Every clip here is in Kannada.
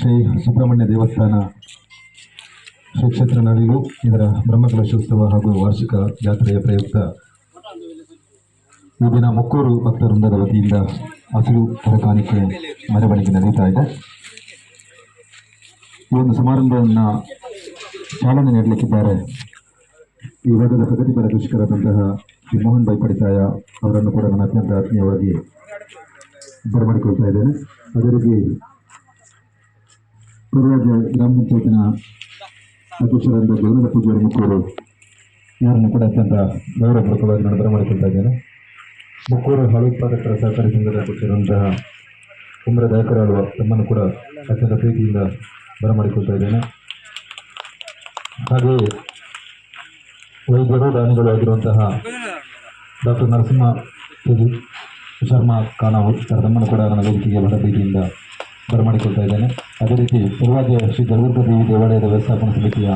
ಶ್ರೀ ಸುಬ್ರಹ್ಮಣ್ಯ ದೇವಸ್ಥಾನ ಶ್ರೀ ನಳಿಲು ಇದರ ಬ್ರಹ್ಮಕಲಶೋತ್ಸವ ಹಾಗೂ ವಾರ್ಷಿಕ ಜಾತ್ರೆಯ ಪ್ರಯುಕ್ತ. ಈ ದಿನ ಮುಕ್ಕೂರು ಭಕ್ತವೃಂದದ ವತಿಯಿಂದ ಹಸಿರು ಕಾಣಿಕೆ ಮೆರವಣಿಗೆ ನಡೀತಾ ಇದೆ. ಈ ಒಂದು ಸಮಾರಂಭವನ್ನು ಚಾಲನೆ ನೀಡಲಿಕ್ಕಿದ್ದಾರೆ ಈ ವರ್ಗದ ಪ್ರಗತಿಪರ ಕೃಷಿಕರಾದಂತಹ ಶ್ರೀ ಮೋಹನ್ ಬೈ ಪಡಿತಾಯ ಅವರನ್ನು ಕೂಡ ನಾನು ಅತ್ಯಂತ ಆತ್ಮೀಯವಾಗಿ ಬರಮಾಡಿಕೊಳ್ತಾ ಇದ್ದೇನೆ. ಅದೇ ರೀತಿ ಪೂರ್ವಜ ಗ್ರಾಮ ಪಂಚಾಯತಿನ ಅಧ್ಯಕ್ಷರಾದ ಗೌರವ ಪೂಜಾರಿ ಮುಕ್ಕೂರು ಇವರನ್ನು ಕೂಡ ಅತ್ಯಂತ ಗೌರವಪೂರ್ವಕವಾಗಿ ನಾನು ಬರಮಾಡಿಕೊಳ್ತಾ ಇದ್ದೇನೆ. ಮುಕ್ಕೂರು ಹಾಲು ಉತ್ಪಾದಕರ ಸಹಕಾರಿ ಸಂಘದ ಅಧ್ಯಕ್ಷರಂತಹ ಕುಮ್ರ ದಯಕರಾಳುವ ತಮ್ಮನ್ನು ಕೂಡ ಅತ್ಯಂತ ಪ್ರೀತಿಯಿಂದ ಬರಮಾಡಿಕೊಳ್ತಾ ಇದ್ದೇನೆ. ಹಾಗೆಯೇ ವೈದ್ಯರು, ದಾನಿಗಳು ಆಗಿರುವಂತಹ ಡಾಕ್ಟರ್ ನರಸಿಂಹ ಶರ್ಮಾ ಖಾನಾವು ಸರ್ ತಮ್ಮನ್ನು ಕೂಡ ನನ್ನ ವೇದಿಕೆಗೆ ಬಹಳ ಪ್ರೀತಿಯಿಂದ ಬರಮಾಡಿಕೊಳ್ತಾ ಇದ್ದೇನೆ. ಅದೇ ರೀತಿ ಪೂರ್ವಾಜ ಶ್ರೀ ಗರುಡ ದೇವಿ ದೇವಾಲಯದ ವ್ಯವಸ್ಥಾಪನಾ ಸಮಿತಿಯ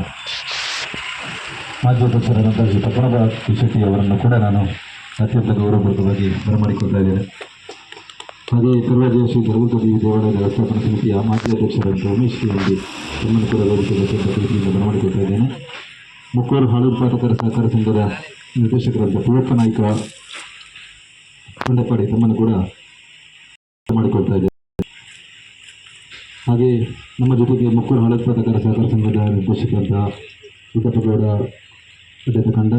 ಮಾಜಿ ಅಧ್ಯಕ್ಷರಾದಂಥ ಶ್ರೀ ಪದ್ಮನಾಭ ಶೆಟ್ಟಿ ಅವರನ್ನು ಕೂಡ ನಾನು ಅತ್ಯಂತ ಗೌರವಪೂರ್ವಕವಾಗಿ ಬರಮಾಡಿಕೊಳ್ತಾ ಇದ್ದೇನೆ. ಹಾಗೆಯೇ ಸರ್ವಜಯ ಶ್ರೀ ಗರುಡ ದೇವಿ ದೇವಾಲಯದ ವ್ಯವಸ್ಥಾಪನಾ ಸಮಿತಿಯ ಮಾಜಿ ಅಧ್ಯಕ್ಷರಾದಂಥ ಉಮೇಶ್ ಶ್ರೀ ತಮ್ಮನ್ನು ಕೂಡ ಪ್ರೀತಿಯಿಂದ ಬರಮಾಡಿಕೊಳ್ತಾ ಇದ್ದೇನೆ. ಮುಕ್ಕೂರು ಹಾಲು ಉತ್ಪಾದಕರ ಸಹಕಾರ ಸಂಘದ ನಿರ್ದೇಶಕರಾದ ಪೂವಪ್ಪ ನಾಯ್ಕ ಬಂದಪಾಡಿ ತಮ್ಮನ್ನು ಕೂಡ ಮಾಡಿಕೊಳ್ತಾ ಇದ್ದೇನೆ. ಹಾಗೆ ನಮ್ಮ ಜೊತೆಗೆ ಮುಕ್ಕೂರು ಹಾಲು ಉತ್ಪಾದಕರ ಸಹಕಾರ ಸಂಘದ ನಿರ್ದೇಶಕರಾದ ಸಿದ್ದಪ್ಪಗೌಡ ಅಧ್ಯಕ್ಷ ಕಂಡ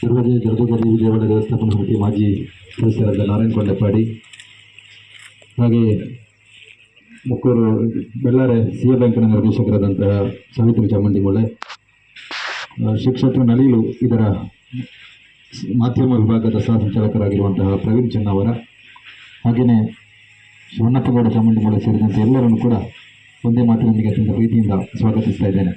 ಸರ್ವಜಯ ಜಗದೋದೇವಿ ದೇವಾಲಯ ದೇವಸ್ಥಾಪನಾ ಸಮಿತಿ ಮಾಜಿ ಸದಸ್ಯರಾದ ನಾರಾಯಣ ಕೊಂಡೆಪ್ಪಾಡಿ. ಹಾಗೆ ಮುಕ್ಕೂರು ಬೆಳ್ಳಾರೆ ಸಿ ಎ ಬ್ಯಾಂಕಿನ ನಿರ್ದೇಶಕರಾದಂತಹ ಸಾವಿತ್ರಿ ಚಾಮುಂಡಿ ಶಿಕ್ಷಕ ನಲಿಲು ಇದರ ಮಾಧ್ಯಮ ವಿಭಾಗದ ಸಹ ಸಂಚಾಲಕರಾಗಿರುವಂತಹ ಪ್ರವೀಣ್ ಚೆನ್ನವರ, ಹಾಗೆಯೇ ಶಿವಣ್ಣಪ್ಪಗೌಡ ಚಾಮುಂಡಿ ಮೊಳೆ ಸೇರಿದಂತೆ ಎಲ್ಲರನ್ನು ಕೂಡ ಒಂದೇ ಮಾತಿನೊಂದಿಗೆ ಅತ್ಯಂತ ಪ್ರೀತಿಯಿಂದ ಸ್ವಾಗತಿಸ್ತಾ ಇದ್ದೇನೆ.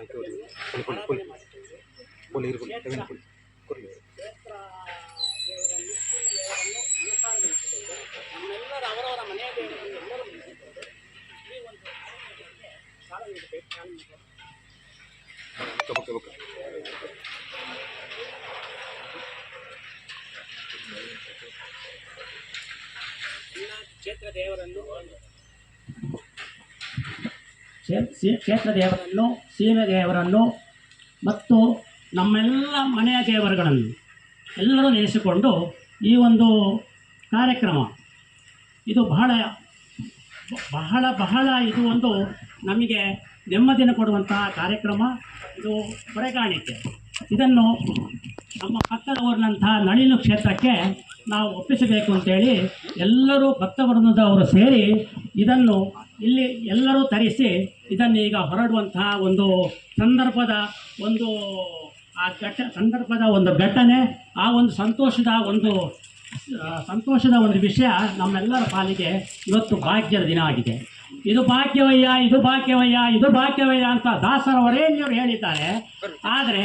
ಕ್ಷೇತ್ರ ಕ್ಷೇತ್ರ ದೇವರನ್ನು ಸೀಮೆ ದೇವರನ್ನು ಮತ್ತು ನಮ್ಮೆಲ್ಲ ಮನೆಯ ದೇವರುಗಳನ್ನು ಎಲ್ಲರೂ ನೆನೆಸಿಕೊಂಡು ಈ ಒಂದು ಕಾರ್ಯಕ್ರಮ. ಇದು ಬಹಳ ಬಹಳ ಬಹಳ ಇದು ಒಂದು ನಮಗೆ ನೆಮ್ಮದಿನ ಕೊಡುವಂತಹ ಕಾರ್ಯಕ್ರಮ. ಇದು ಹೊರೆಗಾಣಿಕೆ. ಇದನ್ನು ನಮ್ಮ ಪಕ್ಕದ ಊರಿನಂತಹ ನಳಿಲು ಕ್ಷೇತ್ರಕ್ಕೆ ನಾವು ಒಪ್ಪಿಸಬೇಕು ಅಂತೇಳಿ ಎಲ್ಲರೂ ಭಕ್ತವೃಂದದವರು ಸೇರಿ ಇದನ್ನು ಇಲ್ಲಿ ಎಲ್ಲರೂ ತರಿಸಿ ಇದನ್ನು ಈಗ ಹೊರಡುವಂತಹ ಒಂದು ಸಂದರ್ಭದ ಒಂದು, ಆ ಘಟ ಸಂದರ್ಭದ ಒಂದು ಘಟನೆ, ಆ ಒಂದು ಸಂತೋಷದ ಒಂದು ಸಂತೋಷದ ಒಂದು ವಿಷಯ ನಮ್ಮೆಲ್ಲರ ಪಾಲಿಗೆ ಇವತ್ತು ಭಾಗ್ಯದ ದಿನ ಆಗಿದೆ. ಇದು ಭಾಗ್ಯವಯ್ಯ ಇದು ಭಾಗ್ಯವಯ್ಯ ಇದು ಭಾಗ್ಯವಯ್ಯ ಅಂತ ದಾಸರವರೇಣ್ಯರು ಹೇಳಿದ್ದಾರೆ. ಆದರೆ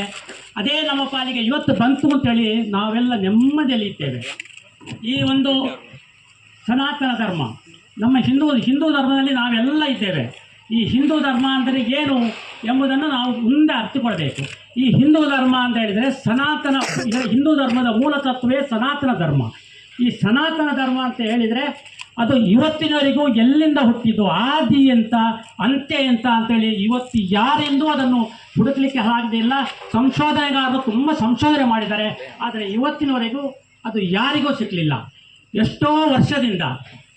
ಅದೇ ನಮ್ಮ ಪಾಲಿಗೆ ಇವತ್ತು ಬಂತು ಅಂತೇಳಿ ನಾವೆಲ್ಲ ನೆಮ್ಮದಿಯಲ್ಲಿ ಇದ್ದೇವೆ. ಈ ಒಂದು ಸನಾತನ ಧರ್ಮ, ನಮ್ಮ ಹಿಂದೂ ಹಿಂದೂ ಧರ್ಮದಲ್ಲಿ ನಾವೆಲ್ಲ ಇದ್ದೇವೆ. ಈ ಹಿಂದೂ ಧರ್ಮ ಅಂದರೆ ಏನು ಎಂಬುದನ್ನು ನಾವು ಮುಂದೆ ಅರ್ಥಕೊಳ್ಬೇಕು ಈ ಹಿಂದೂ ಧರ್ಮ ಅಂತ ಹೇಳಿದರೆ ಸನಾತನ ಹಿಂದೂ ಧರ್ಮದ ಮೂಲ ತತ್ವವೇ ಸನಾತನ ಧರ್ಮ. ಈ ಸನಾತನ ಧರ್ಮ ಅಂತ ಹೇಳಿದರೆ ಅದು ಇವತ್ತಿನವರೆಗೂ ಎಲ್ಲಿಂದ ಹುಟ್ಟಿದ್ದು? ಆದಿ ಎಂತ, ಅಂತ್ಯ ಅಂತ ಅಂತೇಳಿ ಇವತ್ತು ಯಾರೆಂದೂ ಅದನ್ನು ಹುಡುಕ್ಲಿಕ್ಕೆ ಇಲ್ಲ. ಸಂಶೋಧನೆಗಾರರು ತುಂಬ ಸಂಶೋಧನೆ ಮಾಡಿದ್ದಾರೆ. ಆದರೆ ಇವತ್ತಿನವರೆಗೂ ಅದು ಯಾರಿಗೂ ಸಿಕ್ಕಲಿಲ್ಲ ಎಷ್ಟೋ ವರ್ಷದಿಂದ,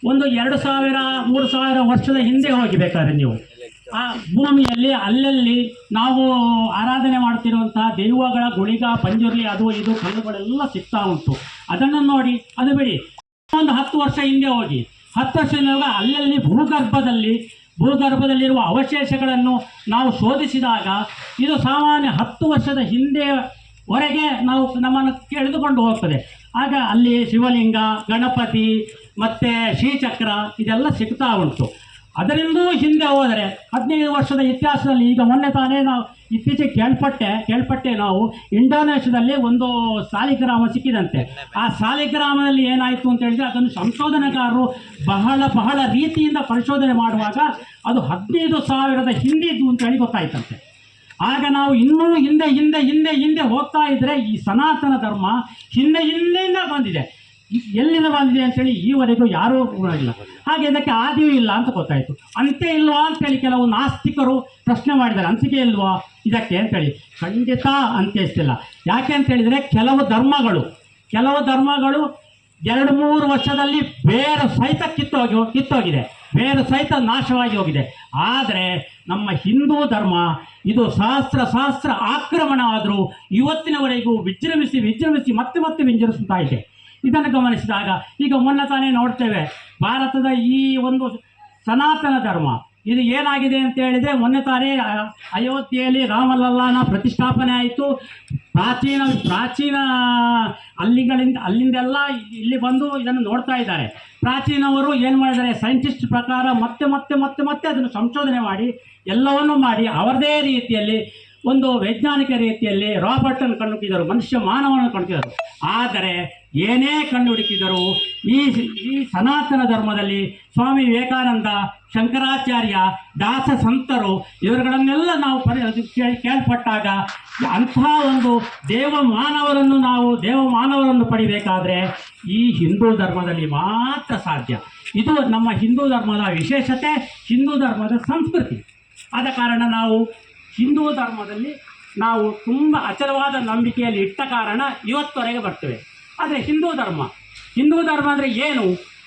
ಒಂದು ಎರಡು ಸಾವಿರ, ಮೂರು ಸಾವಿರ ವರ್ಷದ ಹಿಂದೆ ಹೋಗಿ ಬೇಕಾದ್ರೆ ನೀವು. ಆ ಭೂಮಿಯಲ್ಲಿ, ಅಲ್ಲಲ್ಲಿ ನಾವು ಆರಾಧನೆ ಮಾಡ್ತಿರುವಂತಹ ದೈವಗಳ ಗುಳಿಗ, ಪಂಜುರ್ಲಿ, ಅದು ಇದು ಕಲ್ಲುಗಳೆಲ್ಲ ಸಿಗ್ತಾ ಉಂಟು. ಅದನ್ನು ನೋಡಿ, ಅದು ಬಿಡಿ. ಒಂದು ಹತ್ತು ವರ್ಷ ಹಿಂದೆ ಹೋಗಿ, ಹತ್ತು ವರ್ಷ ಹಿಂದೆ ಅಲ್ಲಲ್ಲಿ ಭೂಗರ್ಭದಲ್ಲಿ, ಭೂಗರ್ಭದಲ್ಲಿರುವ ಅವಶೇಷಗಳನ್ನು ನಾವು ಶೋಧಿಸಿದಾಗ ಇದು ಸಾಮಾನ್ಯ ಹತ್ತು ವರ್ಷದ ಹಿಂದೆ ವರೆಗೆ ನಾವು ನಮ್ಮನ್ನು ಎಳೆದುಕೊಂಡು ಹೋಗ್ತದೆ. ಆಗ ಅಲ್ಲಿ ಶಿವಲಿಂಗ, ಗಣಪತಿ, ಮತ್ತು ಶ್ರೀಚಕ್ರ, ಇದೆಲ್ಲ ಸಿಗ್ತಾ ಉಂಟು. ಅದರಿಂದೂ ಹಿಂದೆ ಹೋದರೆ ಹದಿನೈದು ವರ್ಷದ ಇತಿಹಾಸದಲ್ಲಿ ಈಗ ಮೊನ್ನೆ ತಾನೇ ನಾವು ಇತ್ತೀಚೆಗೆ ಕೇಳ್ಪಟ್ಟೆ ಕೇಳ್ಪಟ್ಟೆ ನಾವು ಇಂಡೋನೇಷ್ಯಾದಲ್ಲಿ ಒಂದು ಸಾಲಿಗ್ರಾಮ ಸಿಕ್ಕಿದಂತೆ. ಆ ಸಾಲಿಗ್ರಾಮದಲ್ಲಿ ಏನಾಯಿತು ಅಂತ ಹೇಳಿದ್ರೆ ಅದನ್ನು ಸಂಶೋಧನೆಗಾರರು ಬಹಳ ಬಹಳ ರೀತಿಯಿಂದ ಪರಿಶೋಧನೆ ಮಾಡುವಾಗ ಅದು ಹದಿನೈದು ಸಾವಿರದ ಹಿಂದಿದ್ದು ಅಂತ ಹೇಳಿ ಗೊತ್ತಾಯ್ತಂತೆ. ಆಗ ನಾವು ಇನ್ನೂ ಹಿಂದೆ ಹಿಂದೆ ಹಿಂದೆ ಹಿಂದೆ ಹೋಗ್ತಾ ಇದ್ದರೆ ಈ ಸನಾತನ ಧರ್ಮ ಹಿಂದೆ, ಹಿಂದೆಯಿಂದ ಬಂದಿದೆ. ಎಲ್ಲಿಂದ ಬಂದಿದೆ ಅಂತೇಳಿ ಈವರೆಗೂ ಯಾರೂ ಇಲ್ಲ ಹಾಗೆ ಅದಕ್ಕೆ ಆದಿಯೂ ಇಲ್ಲ ಅಂತ ಗೊತ್ತಾಯಿತು. ಅಂತೆ ಇಲ್ವಾ ಅಂತೇಳಿ ಕೆಲವು ನಾಸ್ತಿಕರು ಪ್ರಶ್ನೆ ಮಾಡಿದ್ದಾರೆ. ಅಂತಿಕೆ ಇಲ್ವಾ? ಇದಕ್ಕೆ ಅಂತೇಳಿ. ಖಂಡಿತ ಅಂತ್ಯಿಸ್ತಿಲ್ಲ ಯಾಕೆ ಅಂತ ಹೇಳಿದರೆ ಕೆಲವು ಧರ್ಮಗಳು ಕೆಲವು ಧರ್ಮಗಳು ಎರಡು ಮೂರು ವರ್ಷದಲ್ಲಿ ಬೇರೆ ಸಹಿತ ಕಿತ್ತೋಗಿ, ಕಿತ್ತೋಗಿದೆ. ಬೇರೆ ಸಹಿತ ನಾಶವಾಗಿ ಹೋಗಿದೆ. ಆದರೆ ನಮ್ಮ ಹಿಂದೂ ಧರ್ಮ ಇದು ಸಹಸ್ರ ಸಹಸ್ರ ಆಕ್ರಮಣ ಆದರೂ ಇವತ್ತಿನವರೆಗೂ ವಿಜೃಂಭಿಸಿ ವಿಜೃಂಭಿಸಿ ಮತ್ತೆ ಮತ್ತೆ ವಿಂಜರಿಸುತ್ತಾ ಇದೆ. ಇದನ್ನು ಗಮನಿಸಿದಾಗ ಈಗ ಮೊನ್ನೆ ತಾನೇ ನೋಡ್ತೇವೆ, ಭಾರತದ ಈ ಒಂದು ಸನಾತನ ಧರ್ಮ. ಇದು ಏನಾಗಿದೆ ಅಂತ ಹೇಳಿದರೆ, ಮೊನ್ನೆ ತಾನೇ ಅಯೋಧ್ಯೆಯಲ್ಲಿ ರಾಮಲಲ್ಲಾನ ಪ್ರತಿಷ್ಠಾಪನೆ ಆಯಿತು. ಪ್ರಾಚೀನ ಪ್ರಾಚೀನ ಅಲ್ಲಿಗಳಿಂದ ಅಲ್ಲಿಂದೆಲ್ಲ ಇಲ್ಲಿ ಬಂದು ಇದನ್ನು ನೋಡ್ತಾ ಇದ್ದಾರೆ. ಪ್ರಾಚೀನವರು ಏನು ಮಾಡಿದ್ದಾರೆ? ಸೈಂಟಿಸ್ಟ್ ಪ್ರಕಾರ ಮತ್ತೆ ಮತ್ತೆ ಮತ್ತೆ ಮತ್ತೆ ಅದನ್ನು ಸಂಶೋಧನೆ ಮಾಡಿ, ಎಲ್ಲವನ್ನೂ ಮಾಡಿ, ಅವರದೇ ರೀತಿಯಲ್ಲಿ ಒಂದು ವೈಜ್ಞಾನಿಕ ರೀತಿಯಲ್ಲಿ ರಾಬರ್ಟನ್ನು ಕಂಡುಹಿಡಿದರು, ಮನುಷ್ಯ ಮಾನವನನ್ನು ಕಂಡುಹಿಡಿದರು. ಆದರೆ ಏನೇ ಕಂಡುಹುಡುಕಿದರು ಈ ಈ ಸನಾತನ ಧರ್ಮದಲ್ಲಿ ಸ್ವಾಮಿ ವಿವೇಕಾನಂದ, ಶಂಕರಾಚಾರ್ಯ, ದಾಸ ಸಂತರು ಇವರುಗಳನ್ನೆಲ್ಲ ನಾವು ಕೇಳ್ಪಟ್ಟಾಗ ಅಂಥ ಒಂದು ದೇವ ಮಾನವರನ್ನು ನಾವು ದೇವ ಮಾನವರನ್ನು ಪಡಿಬೇಕಾದ್ರೆ ಈ ಹಿಂದೂ ಧರ್ಮದಲ್ಲಿ ಮಾತ್ರ ಸಾಧ್ಯ. ಇದು ನಮ್ಮ ಹಿಂದೂ ಧರ್ಮದ ವಿಶೇಷತೆ, ಹಿಂದೂ ಧರ್ಮದ ಸಂಸ್ಕೃತಿ. ಆದ ಕಾರಣ ನಾವು ಹಿಂದೂ ಧರ್ಮದಲ್ಲಿ ನಾವು ತುಂಬ ಅಚಲವಾದ ನಂಬಿಕೆಯಲ್ಲಿ ಇಟ್ಟ ಕಾರಣ ಇವತ್ತುವರೆಗೆ ಬರ್ತೇವೆ. ಆದರೆ ಹಿಂದೂ ಧರ್ಮ ಹಿಂದೂ ಧರ್ಮ ಅಂದರೆ ಏನು?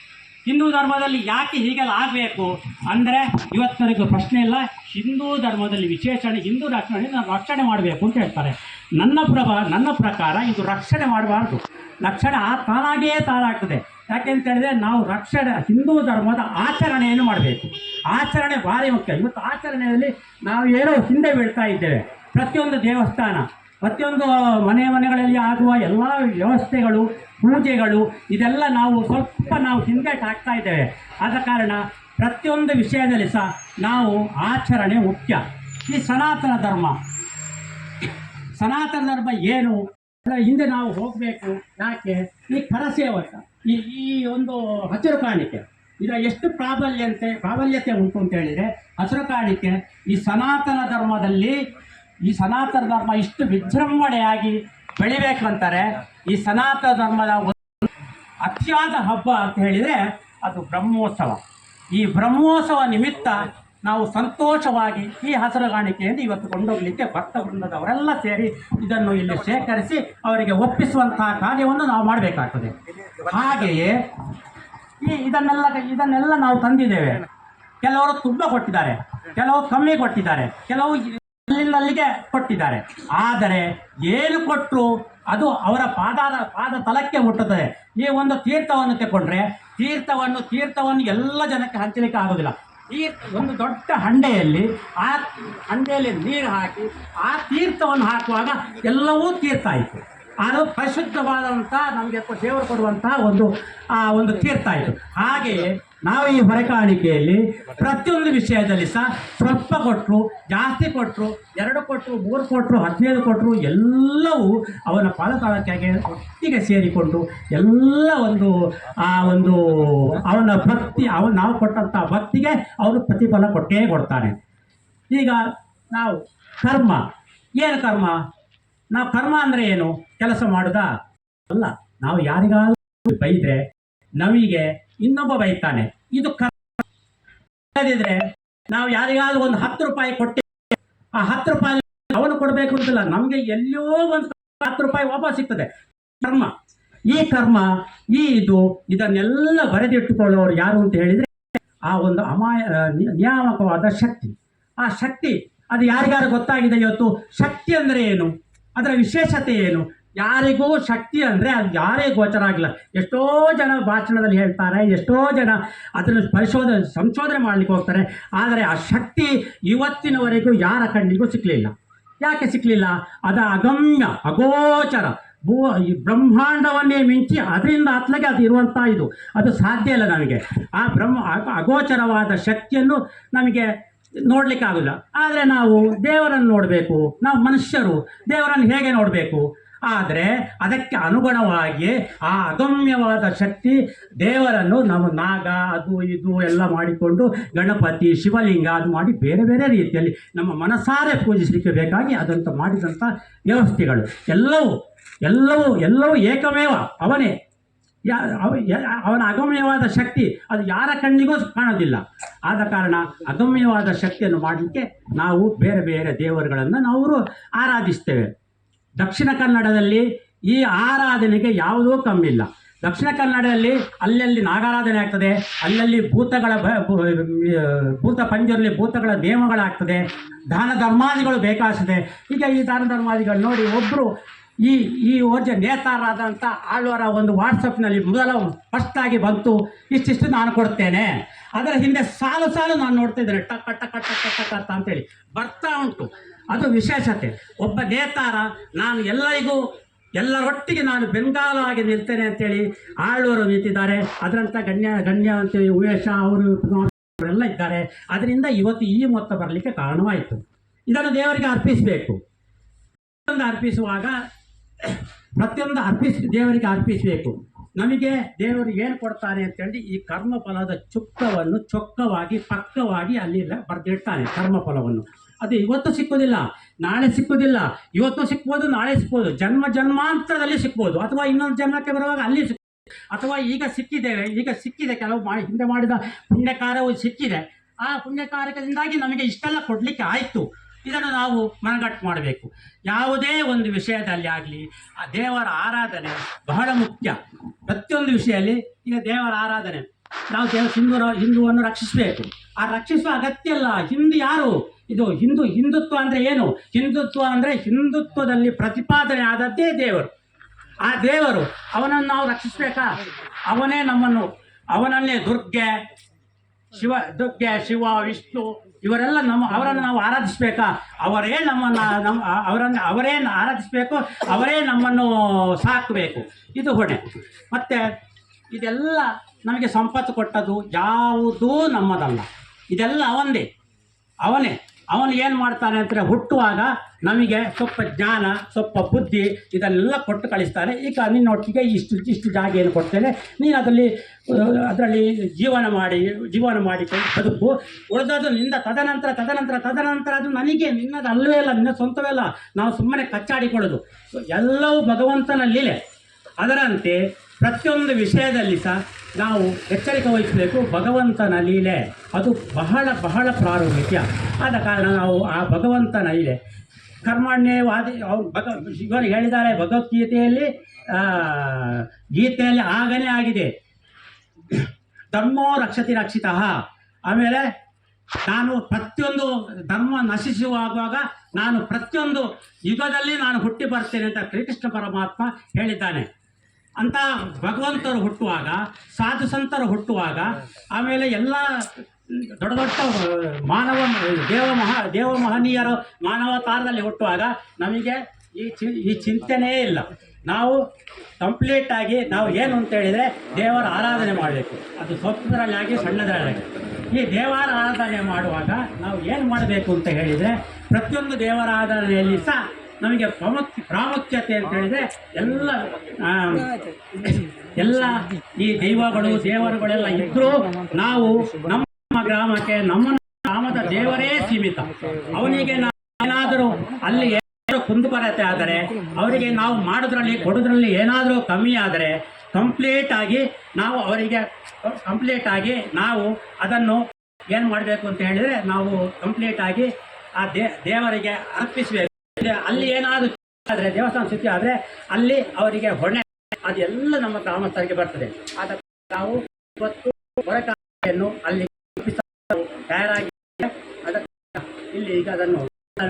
ಹಿಂದೂ ಧರ್ಮದಲ್ಲಿ ಯಾಕೆ ಹೀಗೆಲ್ಲ ಆಗಬೇಕು? ಅಂದರೆ ಇವತ್ತವರೆಗೂ ಪ್ರಶ್ನೆ ಇಲ್ಲ. ಹಿಂದೂ ಧರ್ಮದಲ್ಲಿ ವಿಶೇಷಣೆ, ಹಿಂದೂ ರಕ್ಷಣೆ, ನಾವು ರಕ್ಷಣೆ ಮಾಡಬೇಕು ಅಂತ ಹೇಳ್ತಾರೆ. ನನ್ನ ಪ್ರಭ, ನನ್ನ ಪ್ರಕಾರ ಇದು ರಕ್ಷಣೆ ಮಾಡಬಾರ್ದು. ರಕ್ಷಣೆ ಆ ತಾನಾಗೇ ತಾನಾಗ್ತದೆ. ಯಾಕೆಂತ ಹೇಳಿದ್ರೆ ನಾವು ರಕ್ಷಣೆ, ಹಿಂದೂ ಧರ್ಮದ ಆಚರಣೆಯನ್ನು ಮಾಡಬೇಕು. ಆಚರಣೆ ಭಾರಿ ಮುಖ್ಯ. ಇವತ್ತು ಆಚರಣೆಯಲ್ಲಿ ನಾವು ಏನೋ ಹಿಂದೆ ಬೀಳ್ತಾ ಇದ್ದೇವೆ. ಪ್ರತಿಯೊಂದು ದೇವಸ್ಥಾನ, ಪ್ರತಿಯೊಂದು ಮನೆ ಮನೆಗಳಲ್ಲಿ ಆಗುವ ಎಲ್ಲ ವ್ಯವಸ್ಥೆಗಳು, ಪೂಜೆಗಳು, ಇದೆಲ್ಲ ನಾವು ಸ್ವಲ್ಪ ನಾವು ಹಿಂದೆಟ್ ಹಾಕ್ತಾ ಇದ್ದೇವೆ. ಆದ ಕಾರಣ ಪ್ರತಿಯೊಂದು ವಿಷಯದಲ್ಲಿ ಸಹ ನಾವು ಆಚರಣೆ ಮುಖ್ಯ. ಈ ಸನಾತನ ಧರ್ಮ ಸನಾತನ ಧರ್ಮ ಏನು? ಅದರ ಹಿಂದೆ ನಾವು ಹೋಗಬೇಕು. ಯಾಕೆ? ಈ ಕರಸೇವಕ ಈ ಈ ಒಂದು ಹಸಿರು ಕಾಣಿಕೆ. ಇದರ ಎಷ್ಟು ಪ್ರಾಬಲ್ಯತೆ ಪ್ರಾಬಲ್ಯತೆ ಉಂಟು ಅಂತ ಹೇಳಿದರೆ, ಹಸಿರು ಕಾಣಿಕೆ ಈ ಸನಾತನ ಧರ್ಮದಲ್ಲಿ, ಈ ಸನಾತನ ಧರ್ಮ ಇಷ್ಟು ವಿಜೃಂಭಣೆಯಾಗಿ ಬೆಳಿಬೇಕಂತಾರೆ. ಈ ಸನಾತನ ಧರ್ಮದ ಅತಿಯಾದ ಹಬ್ಬ ಅಂತ ಹೇಳಿದರೆ ಅದು ಬ್ರಹ್ಮೋತ್ಸವ. ಈ ಬ್ರಹ್ಮೋತ್ಸವ ನಿಮಿತ್ತ ನಾವು ಸಂತೋಷವಾಗಿ ಈ ಹಸಿರುಗಾಣಿಕೆಯಿಂದ ಇವತ್ತು ಕೊಂಡೋಗಲಿಕ್ಕೆ ಭಕ್ತ ವೃಂದದವರೆಲ್ಲ ಸೇರಿ ಇದನ್ನು ಇಲ್ಲಿ ಶೇಖರಿಸಿ ಅವರಿಗೆ ಒಪ್ಪಿಸುವಂತಹ ಕಾರ್ಯವನ್ನು ನಾವು ಮಾಡಬೇಕಾಗ್ತದೆ. ಹಾಗೆಯೇ ಈ ಇದನ್ನೆಲ್ಲ ಇದನ್ನೆಲ್ಲ ನಾವು ತಂದಿದ್ದೇವೆ. ಕೆಲವರು ತುಂಬ ಕೊಟ್ಟಿದ್ದಾರೆ, ಕೆಲವರು ಕಮ್ಮಿ ಕೊಟ್ಟಿದ್ದಾರೆ ಕೆಲವು ಅಲ್ಲಿಂದಲ್ಲಿಗೆ ಕೊಟ್ಟಿದ್ದಾರೆ. ಆದರೆ ಏನು ಕೊಟ್ಟರು ಅದು ಅವರ ಪಾದಾದ ಪಾದ ತಲಕ್ಕೆ ಮುಟ್ಟುತ್ತದೆ. ಈ ಒಂದು ತೀರ್ಥವನ್ನು ತಗೊಂಡ್ರೆ ತೀರ್ಥವನ್ನು ತೀರ್ಥವನ್ನು ಎಲ್ಲ ಜನಕ್ಕೆ ಹಂಚಲಿಕ್ಕೆ ಆಗೋದಿಲ್ಲ ತೀರ್ಥ ಒಂದು ದೊಡ್ಡ ಹಂಡೆಯಲ್ಲಿ ಆ ಹಂಡೆಯಲ್ಲಿ ನೀರು ಹಾಕಿ ಆ ತೀರ್ಥವನ್ನು ಹಾಕುವಾಗ ಎಲ್ಲವೂ ತೀರ್ಥ ಆಯಿತು ಅದು ಪರಿಶುದ್ಧವಾದಂಥ ನಮಗೆ ದೇವರು ಕೊಡುವಂತಹ ಒಂದು, ಆ ಒಂದು ತೀರ್ಥ ಆಯಿತು. ಹಾಗೆಯೇ ನಾವು ಈ ಹೊರೆಕಾಣಿಕೆಯಲ್ಲಿ ಪ್ರತಿಯೊಂದು ವಿಷಯದಲ್ಲಿ ಸಹ ಸ್ವಲ್ಪ ಕೊಟ್ಟರು, ಜಾಸ್ತಿ ಕೊಟ್ಟರು, ಎರಡು ಕೊಟ್ಟರು, ಮೂರು ಕೊಟ್ಟರು, ಹದಿನೈದು ಕೊಟ್ಟರು, ಎಲ್ಲವೂ ಅವನ ಪಾದತಾಳಕ್ಕೆ ಒಟ್ಟಿಗೆ ಸೇರಿಕೊಂಡು ಎಲ್ಲ ಒಂದು, ಆ ಒಂದು ಅವನ ಭಕ್ತಿ, ಅವನು ನಾವು ಕೊಟ್ಟಂಥ ಭಕ್ತಿಗೆ ಅವನು ಪ್ರತಿಫಲ ಕೊಟ್ಟೇ ಕೊಡ್ತಾನೆ. ಈಗ ನಾವು ಕರ್ಮ, ಏನು ಕರ್ಮ? ನಾವು ಕರ್ಮ ಅಂದರೆ ಏನು? ಕೆಲಸ ಮಾಡುದಾ? ಅಲ್ಲ, ನಾವು ಯಾರಿಗಾದ್ರೂ ಬೈದರೆ ನಮಗೆ ಇನ್ನೊಬ್ಬ ಬೈತಾನೆ. ಇದು ಕರೆದಿದ್ರೆ ನಾವು ಯಾರಿಗಾದ್ರೂ ಒಂದು ಹತ್ತು ರೂಪಾಯಿ ಕೊಟ್ಟಿ, ಆ ಹತ್ತು ರೂಪಾಯಿ ಅವನು ಕೊಡಬೇಕು ಅಂತಿಲ್ಲ, ನಮಗೆ ಎಲ್ಲೋ ಒಂದು ಹತ್ತು ರೂಪಾಯಿ ವಾಪಸ್ ಸಿಗ್ತದೆ. ಕರ್ಮ. ಈ ಕರ್ಮ, ಈ ಇದು, ಇದನ್ನೆಲ್ಲ ಬರೆದಿಟ್ಟುಕೊಳ್ಳೋರು ಯಾರು ಅಂತ ಹೇಳಿದ್ರೆ, ಆ ಒಂದು ಅಮಾಯ ನಿಯಾಮಕವಾದ ಶಕ್ತಿ. ಆ ಶಕ್ತಿ, ಅದು ಯಾರಿಗಾರು ಗೊತ್ತಾಗಿದೆ ಇವತ್ತು? ಶಕ್ತಿ ಅಂದರೆ ಏನು? ಅದರ ವಿಶೇಷತೆ ಏನು? ಯಾರಿಗೂ ಶಕ್ತಿ ಅಂದರೆ ಅದು ಯಾರೇ ಗೋಚರ ಆಗಿಲ್ಲ ಎಷ್ಟೋ ಜನ ಭಾಷಣದಲ್ಲಿ ಹೇಳ್ತಾರೆ, ಎಷ್ಟೋ ಜನ ಅದನ್ನು ಪರಿಶೋಧನೆ ಸಂಶೋಧನೆ ಮಾಡಲಿಕ್ಕೆ ಹೋಗ್ತಾರೆ, ಆದರೆ ಆ ಶಕ್ತಿ ಇವತ್ತಿನವರೆಗೂ ಯಾರ ಕಣ್ಣಿಗೂ ಸಿಕ್ಕಲಿಲ್ಲ ಯಾಕೆ ಸಿಕ್ಕಲಿಲ್ಲ ಅದು ಅಗಮ್ಯ, ಅಗೋಚರ. ಭೂ, ಈ ಬ್ರಹ್ಮಾಂಡವನ್ನೇ ಮಿಂಚಿ ಅದರಿಂದ ಹತ್ಲಗೆ ಅದು ಇರುವಂಥ ಇದು. ಅದು ಸಾಧ್ಯ ಇಲ್ಲ ನಮಗೆ. ಆ ಬ್ರಹ್ಮ ಅಗೋಚರವಾದ ಶಕ್ತಿಯನ್ನು ನಮಗೆ ನೋಡಲಿಕ್ಕಾಗಲ್ಲ. ಆದರೆ ನಾವು ದೇವರನ್ನು ನೋಡಬೇಕು. ನಾವು ಮನುಷ್ಯರು. ದೇವರನ್ನು ಹೇಗೆ ನೋಡಬೇಕು? ಆದರೆ ಅದಕ್ಕೆ ಅನುಗುಣವಾಗಿ ಆ ಅಗಮ್ಯವಾದ ಶಕ್ತಿ ದೇವರನ್ನು ನಾವು ನಾಗ, ಅದು, ಇದು ಎಲ್ಲ ಮಾಡಿಕೊಂಡು ಗಣಪತಿ, ಶಿವಲಿಂಗ ಅದು ಮಾಡಿ ಬೇರೆ ಬೇರೆ ರೀತಿಯಲ್ಲಿ ನಮ್ಮ ಮನಸಾರೆ ಪೂಜಿಸಲಿಕ್ಕೆ ಬೇಕಾಗಿ ಅದಂತ ಮಾಡಿದಂಥ ವ್ಯವಸ್ಥೆಗಳು. ಎಲ್ಲವೂ ಎಲ್ಲವೂ ಎಲ್ಲವೂ ಏಕಮೇವ, ಅವನೇ. ಅವನ ಅಗಮ್ಯವಾದ ಶಕ್ತಿ ಅದು ಯಾರ ಕಣ್ಣಿಗೂ ಕಾಣೋದಿಲ್ಲ. ಆದ ಕಾರಣ ಅಗಮ್ಯವಾದ ಶಕ್ತಿಯನ್ನು ಮಾಡಲಿಕ್ಕೆ ನಾವು ಬೇರೆ ಬೇರೆ ದೇವರುಗಳನ್ನು ನಾವು ಆರಾಧಿಸ್ತೇವೆ. ದಕ್ಷಿಣ ಕನ್ನಡದಲ್ಲಿ ಈ ಆರಾಧನೆಗೆ ಯಾವುದೂ ಕಮ್ಮಿ ಇಲ್ಲ ದಕ್ಷಿಣ ಕನ್ನಡದಲ್ಲಿ ಅಲ್ಲಲ್ಲಿ ನಾಗಾರಾಧನೆ ಆಗ್ತದೆ, ಅಲ್ಲಲ್ಲಿ ಭೂತಗಳ ಭೂತ ಪಂಜರಲ್ಲಿ ಭೂತಗಳ ನೇಮಗಳಾಗ್ತದೆ ದಾನ ಧರ್ಮಾದಿಗಳು ಬೇಕಾಗ್ತದೆ. ಈಗ ಈ ದಾನ ಧರ್ಮಾದಿಗಳು ನೋಡಿ ಒಬ್ಬರು ಈ ಈ ಓರ್ಜ ನೇತಾರರಾದಂಥ ಆಳ್ವರ ಒಂದು ವಾಟ್ಸಪ್ನಲ್ಲಿ ಮೊದಲ ಫಸ್ಟಾಗಿ ಬಂತು, ಇಷ್ಟಿಷ್ಟು ನಾನು ಕೊಡ್ತೇನೆ. ಅದರ ಹಿಂದೆ ಸಾಲು ಸಾಲು ನಾನು ನೋಡ್ತಾ ಇದ್ದೇನೆ, ಟಕ್ ಟಕ್ ಟಕ್ ಟಕ್ ಟಕ್ ಅಂತ ಅಂತೇಳಿ ಬರ್ತಾ ಉಂಟು. ಅದು ವಿಶೇಷತೆ. ಒಬ್ಬ ನೇತಾರ, ನಾನು ಎಲ್ಲರಿಗೂ, ಎಲ್ಲರೊಟ್ಟಿಗೆ ನಾನು ಬೆಂಗಾಲವಾಗಿ ನಿಲ್ತೇನೆ ಅಂತೇಳಿ ಆಳ್ವರು ನಿಂತಿದ್ದಾರೆ. ಅದರಂಥ ಗಣ್ಯ ಗಣ್ಯ ಅಂತೇಳಿ ಉಮೇಶ, ಅವರು ಎಲ್ಲ ಇದ್ದಾರೆ. ಅದರಿಂದ ಇವತ್ತು ಈ ಮೊತ್ತ ಬರಲಿಕ್ಕೆ ಕಾರಣವಾಯಿತು. ಇದನ್ನು ದೇವರಿಗೆ ಅರ್ಪಿಸಬೇಕು. ಪ್ರತಿಯೊಂದು ಅರ್ಪಿಸುವಾಗ, ಪ್ರತಿಯೊಂದು ಅರ್ಪಿಸ, ದೇವರಿಗೆ ಅರ್ಪಿಸಬೇಕು. ನಮಗೆ ದೇವರು ಏನು ಕೊಡ್ತಾನೆ ಅಂತೇಳಿ ಈ ಕರ್ಮಫಲದ ಚುಕ್ಕವನ್ನು ಚೊಕ್ಕವಾಗಿ ಪಕ್ಕವಾಗಿ ಅಲ್ಲಿ ಬರೆದಿಡ್ತಾನೆ ಕರ್ಮಫಲವನ್ನು. ಅದು ಇವತ್ತು ಸಿಕ್ಕೋದಿಲ್ಲ ನಾಳೆ ಸಿಕ್ಕೋದಿಲ್ಲ ಇವತ್ತು ಸಿಕ್ಬೋದು, ನಾಳೆ ಸಿಕ್ಬೋದು. ಜನ್ಮ ಜನ್ಮಾಂತರದಲ್ಲಿ ಸಿಕ್ಬೋದು. ಅಥವಾ ಇನ್ನೊಂದು ಜನ್ಮಕ್ಕೆ ಬರುವಾಗ ಅಲ್ಲಿ ಸಿಕ್ ಅಥವಾ ಈಗ ಸಿಕ್ಕಿದ್ದೇವೆ. ಈಗ ಸಿಕ್ಕಿದೆ, ಕೆಲವು ಮಾಡಿ ಹಿಂದೆ ಮಾಡಿದ ಪುಣ್ಯಕಾರವು ಸಿಕ್ಕಿದೆ. ಆ ಪುಣ್ಯಕಾರಕದಿಂದಾಗಿ ನಮಗೆ ಇಷ್ಟೆಲ್ಲ ಕೊಡಲಿಕ್ಕೆ ಆಯಿತು. ಇದನ್ನು ನಾವು ಮನಗಟ್ಟು ಮಾಡಬೇಕು. ಯಾವುದೇ ಒಂದು ವಿಷಯದಲ್ಲಿ ಆಗಲಿ, ಆ ದೇವರ ಆರಾಧನೆ ಬಹಳ ಮುಖ್ಯ. ಪ್ರತಿಯೊಂದು ವಿಷಯದಲ್ಲಿ ಈಗ ದೇವರ ಆರಾಧನೆ. ನಾವು ದೇವ ಹಿಂದೂ ಹಿಂದೂವನ್ನು ರಕ್ಷಿಸಬೇಕು. ಆ ರಕ್ಷಿಸುವ ಅಗತ್ಯ ಇಲ್ಲ. ಹಿಂದೂ ಯಾರು? ಇದು ಹಿಂದೂ, ಹಿಂದುತ್ವ ಅಂದರೆ ಏನು? ಹಿಂದುತ್ವ ಅಂದರೆ ಹಿಂದುತ್ವದಲ್ಲಿ ಪ್ರತಿಪಾದನೆ ಆದದ್ದೇ ದೇವರು. ಆ ದೇವರು ಅವನನ್ನು ನಾವು ರಕ್ಷಿಸಬೇಕಾ? ಅವನೇ ನಮ್ಮನ್ನು, ಅವನನ್ನೇ ದುರ್ಗೆ, ಶಿವ ದುರ್ಗೆ, ಶಿವ, ವಿಷ್ಣು, ಇವರೆಲ್ಲ ನಮ್ಮ, ಅವರನ್ನು ನಾವು ಆರಾಧಿಸಬೇಕಾ? ಅವರೇ ನಮ್ಮನ್ನು ನಮ್ಮ ಅವರನ್ನು, ಅವರೇ ಆರಾಧಿಸಬೇಕು, ಅವರೇ ನಮ್ಮನ್ನು ಸಾಕಬೇಕು. ಇದು ಹೊಣೆ. ಮತ್ತು ಇದೆಲ್ಲ ನಮಗೆ ಸಂಪತ್ತು ಕೊಟ್ಟದ್ದು ಯಾವುದೂ ನಮ್ಮದಲ್ಲ. ಇದೆಲ್ಲ ಅವಂದೇ ಅವನೇ. ಅವನು ಏನು ಮಾಡ್ತಾನೆ ಅಂದರೆ ಹುಟ್ಟುವಾಗ ನಮಗೆ ಸ್ವಲ್ಪ ಜ್ಞಾನ, ಸ್ವಲ್ಪ ಬುದ್ಧಿ ಇದನ್ನೆಲ್ಲ ಕೊಟ್ಟು ಕಳಿಸ್ತಾನೆ. ಈಗ ನಿನ್ನೊಟ್ಟಿಗೆ ಇಷ್ಟು ಇಷ್ಟು ಜಾಗ ಏನು ಕೊಡ್ತೇನೆ. ನೀನು ಅದರಲ್ಲಿ ಅದರಲ್ಲಿ ಜೀವನ ಮಾಡಿ, ಜೀವನ ಮಾಡಿಕೊಂಡು ಬದುಕು. ಉಳಿದದ್ದು ನಿಂದ ತದನಂತರ ತದನಂತರ ತದನಂತರ ಅದು ನನಗೆ ನಿನ್ನದು ಅಲ್ಲವೇ ಅಲ್ಲ, ನಿನ್ನ ಸ್ವಂತವೇ ಅಲ್ಲ. ನಾವು ಸುಮ್ಮನೆ ಕಚ್ಚಾಡಿಕೊಳ್ಳೋದು. ಎಲ್ಲವೂ ಭಗವಂತನ ಲೀಲೆ. ಅದರಂತೆ ಪ್ರತಿಯೊಂದು ವಿಷಯದಲ್ಲಿ ಸಹ ನಾವು ಎಚ್ಚರಿಕೆ ವಹಿಸಬೇಕು, ಭಗವಂತನ ಲೀಲೆ. ಅದು ಬಹಳ ಬಹಳ ಪ್ರಾರೋಗ್ಯ ಆದ ಕಾರಣ ನಾವು ಆ ಭಗವಂತನ ಲೀಲೆ. ಕರ್ಮಣ್ಯವಾದಿ ಅವ್ರು ಭಗ, ಇವರು ಹೇಳಿದ್ದಾರೆ ಭಗವದ್ಗೀತೆಯಲ್ಲಿ ಗೀತೆಯಲ್ಲಿ ಆಗನೇ ಆಗಿದೆ. ಧರ್ಮೋ ರಕ್ಷತಿ ರಕ್ಷಿತ. ಆಮೇಲೆ ನಾನು ಪ್ರತಿಯೊಂದು ಧರ್ಮ ನಶಿಸುವಾಗ ನಾನು ಪ್ರತಿಯೊಂದು ಯುಗದಲ್ಲಿ ನಾನು ಹುಟ್ಟಿ ಬರ್ತೇನೆ ಅಂತ ಶ್ರೀಕೃಷ್ಣ ಪರಮಾತ್ಮ ಹೇಳಿದ್ದಾನೆ. ಅಂತ ಭಗವಂತರು ಹುಟ್ಟುವಾಗ, ಸಾಧು ಸಂತರು ಹುಟ್ಟುವಾಗ, ಆಮೇಲೆ ಎಲ್ಲ ದೊಡ್ಡ ದೊಡ್ಡ ಮಾನವ, ದೇವ ಮಹಾ, ದೇವ ಮಹನೀಯರು ಮಾನವತಾರದಲ್ಲಿ ಹುಟ್ಟುವಾಗ ನಮಗೆ ಈ ಚಿ, ಈ ಚಿಂತನೆಯೇ ಇಲ್ಲ. ನಾವು ಕಂಪ್ಲೀಟ್ ಆಗಿ ನಾವು ಏನು ಅಂತ ಹೇಳಿದರೆ ದೇವರ ಆರಾಧನೆ ಮಾಡಬೇಕು. ಅದು ಸ್ವಪ್ನದಲ್ಲಿ ಆಗಿ ಸಣ್ಣದರಲ್ಲಿ ಈ ದೇವರ ಆರಾಧನೆ ಮಾಡುವಾಗ ನಾವು ಏನು ಮಾಡಬೇಕು ಅಂತ ಹೇಳಿದರೆ ಪ್ರತಿಯೊಂದು ದೇವರ ಆರಾಧನೆಯಲ್ಲಿ ಸಹ ನಮಗೆ ಪ್ರಾಮುಖ್ಯ ಪ್ರಾಮುಖ್ಯತೆ ಅಂತ ಹೇಳಿದ್ರೆ ಎಲ್ಲ ಎಲ್ಲ ಈ ದೈವಗಳು, ದೇವರುಗಳೆಲ್ಲ ಇದ್ದರೂ ನಾವು ನಮ್ಮ ಗ್ರಾಮಕ್ಕೆ, ನಮ್ಮ ಗ್ರಾಮದ ದೇವರೇ ಸೀಮಿತ. ಅವನಿಗೆ ನಾವು ಏನಾದರೂ ಅಲ್ಲಿ ಏನಾದರೂ ಕುಂದುಕೊರತೆ ಆದರೆ, ಅವರಿಗೆ ನಾವು ಮಾಡೋದ್ರಲ್ಲಿ, ಕೊಡೋದ್ರಲ್ಲಿ ಏನಾದರೂ ಕಮ್ಮಿ ಆದರೆ, ಕಂಪ್ಲೀಟ್ ಆಗಿ ನಾವು ಅವರಿಗೆ, ಕಂಪ್ಲೀಟ್ ಆಗಿ ನಾವು ಅದನ್ನು ಏನು ಮಾಡಬೇಕು ಅಂತ ಹೇಳಿದರೆ ನಾವು ಕಂಪ್ಲೀಟ್ ಆಗಿ ಆ ದೇವರಿಗೆ ಅರ್ಪಿಸಬೇಕು. ಅಲ್ಲಿ ಏನಾದರೂ ಆದರೆ, ದೇವಸ್ಥಾನ ಸ್ಥಿತಿ ಆದರೆ, ಅಲ್ಲಿ ಅವರಿಗೆ ಹೊಣೆ, ಅದೆಲ್ಲ ನಮ್ಮ ಗ್ರಾಮಸ್ಥರಿಗೆ ಬರ್ತದೆ. ಆದ ನಾವು ಇವತ್ತು ಹೊರಕಾಯನ್ನು ಅಲ್ಲಿ ತಯಾರಾಗಿ ಅದಕ್ಕೆ ಇಲ್ಲಿ ಈಗ ಅದನ್ನು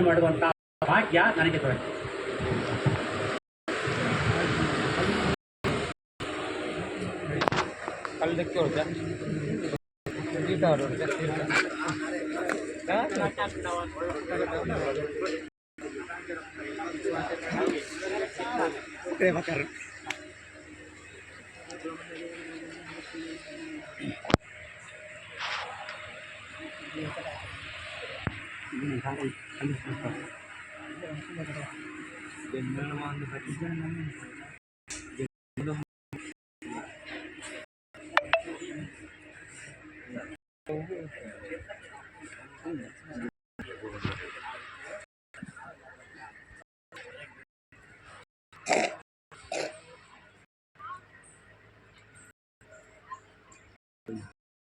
ಮಾಡುವಂತ ಭಾಗ್ಯ ನನಗೆ Terima kasih. Jangan lupa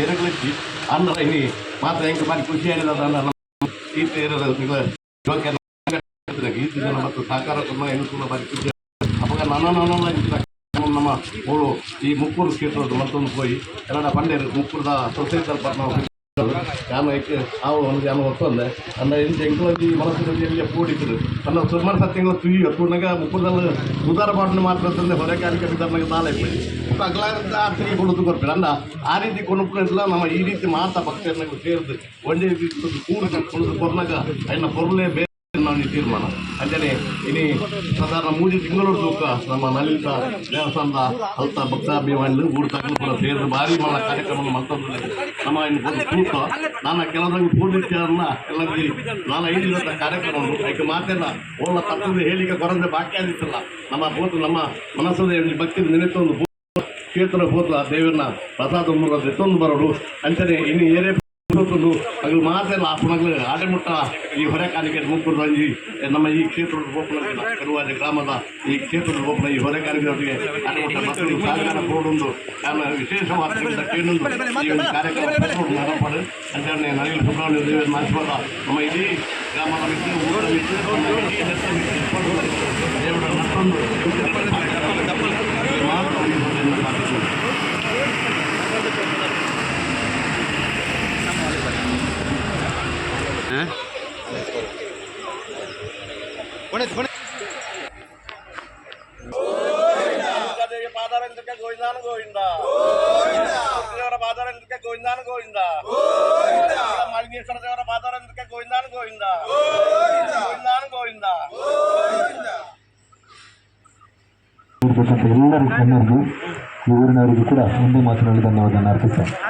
ಏರಗಳಿಗೆ ಅಂದ್ರೆ ಇನ್ನು ಮಾತ್ರ ಹೆಂಗೆ ಬಾರಿ ಖುಷಿ ಆಗಿಲ್ಲ ನಮ್ಮ ಈ ಈತ ಮತ್ತು ಸಹಕಾರ ಏನು ಬಾರಿ ಖುಷಿ ಅವಾಗ ನಮ್ಮ ಈ ಮುಕ್ಕೂರು ಕ್ಷೇತ್ರದ ಮತ್ತೊಂದು ಹೋಗಿ, ಕನ್ನಡ ಬಂಡೆ ಮುಕ್ಕೂರದ ಸೊಸೈಟಿ ನಾವು ಏಕೆ ಆ ಒಂದು ಯಾನು ಹೊತ್ತಂದೆ ಅಂದ. ಇಂಚ ಎಂಕಲಜಿ ಮನಸ್ಸಿನಲ್ಲಿ ಕೂಡಿದ್ರು. ಅನ್ನ ಸುಮಾರು ಸತ್ಯಗಳು ತುಯ್ಯು ತುಣಗ ಮುಕ್ಕುದಲ್ಲಿ ಉದಾರ ಪಾಟನೆ ಮಾತ್ರ ತಂದೆ ಹೊರಗಾರಿಕೆ ಬಿದ್ದಾರನಾಗ ನಾಳೆ ಇಪ್ಪಡಿ ಆ ಆರ್ಥಿಕ ಕೊಡೋದು ಕೊಡ್ತಾರೆ ಅಂದ ಆ ರೀತಿ ಕೊಡುತ್ತಿಲ್ಲ ನಮ್ಮ ಈ ರೀತಿ ಮಾತಾ ಭಕ್ತರನ್ನ ಸೇರಿದ್ರು ಒಂದೇ ರೀತಿ ಕೂಡಿ ಕೊಡೋದು ಕೊರ್ನಾಗ ಅನ್ನ ಪೊರ್ಲೆ ಬೇರೆ ತೀರ್ಮಾನ. ಅಂಜನೆ ಇನಿ ಸಾಧಾರಣ ಮೂಜಿ ತಿಂಗಳು ತೂಕ ನಮ್ಮ ನಲಿತ ದೇವಸ್ಥಾನದ ಹಲ್ತ ಭಕ್ತಾಭಿಮಾನಿ ಊರು ಕೂಡ ಸೇರಿದ ಭಾರಿ ಮಲ್ಲ ಕಾರ್ಯಕ್ರಮ ಮಾಡ್ತಾರೆ ನಮ್ಮ ಇನ್ನು ಒಂದು ತೂಕ ನಾನು ಕೆಲವರಿಗೆ ಪೂರ್ಣಿತ್ಯನ್ನ ಎಲ್ಲರಿಗೆ ನಾನು ಐದಿರುವಂಥ ಕಾರ್ಯಕ್ರಮವನ್ನು ಕಾರ್ಯಕ್ರಮ ಅದಕ್ಕೆ ಮಾತೆಲ್ಲ ಓಲ ತತ್ವದ ಹೇಳಿಕೆ ಕೊರಂದ್ರೆ ಬಾಕಿ ಆಗಿತ್ತಲ್ಲ. ನಮ್ಮ ಹೋತು ನಮ್ಮ ಮನಸ್ಸಲ್ಲಿ ಭಕ್ತಿ ನಿಮಿತ್ತ ಒಂದು ಕ್ಷೇತ್ರ ಹೋದ ದೇವರನ್ನ ಪ್ರಸಾದ ಎತ್ತೊಂದು ಬರೋರು ಅಂಚನೆ ಇನ್ನು ಏರೇ ಇವತ್ತೊಂದು ಅಗಳು ಮಾತೆಲ್ಲ ಪುನಗಳು ಆಡೆಮುಟ್ಟ ಈ ಹೊರೆಕಾಲಿಕೆ ಮುಕ್ಕುದು ಈ ನಮ್ಮ ಈ ಕ್ಷೇತ್ರದ ಗೋಪನ ಕರುವಾಜ ಗ್ರಾಮದ ಈ ಕ್ಷೇತ್ರದ ಗೋಪನ ಈ ಹೊರೆಕಾಲಿಕೆಯವರಿಗೆ ಆಡೆಮುಟ್ಟ ಮಕ್ಕಳಿಗೆ ಸಹಕಾರ ಕೊಡೊಂದು ನಾನು ವಿಶೇಷವಾದ ಕೇಳೊಂದು ಈ ಒಂದು ಕಾರ್ಯಕ್ರಮ ಮಾಡಪಾಡು ಅಂತೇಳಿ ನನಗೆ ಸುಬ್ರಹ್ಮಣ್ಯ ದೇವರ ಆಶೀರ್ವಾದ ನಮ್ಮ ಇಡೀ ಗ್ರಾಮದ ಮಿತ್ರ ಊರ ಮಿತ್ರ ನಮ್ಮ ಇಡೀ ನೆತ್ತ ಮಿತ್ರ ದೇವರ ಮತ್ತೊಂದು గోవిందాను గోవిందా దేవర బాధారెందుకే గోవిందాను గోవిందా మలిగేశ్వర దేవర బాధారెందుకే గోవిందాను గోవిందా గోవిందాను గోవిందా ಎಲ್ಲರಿಗೂ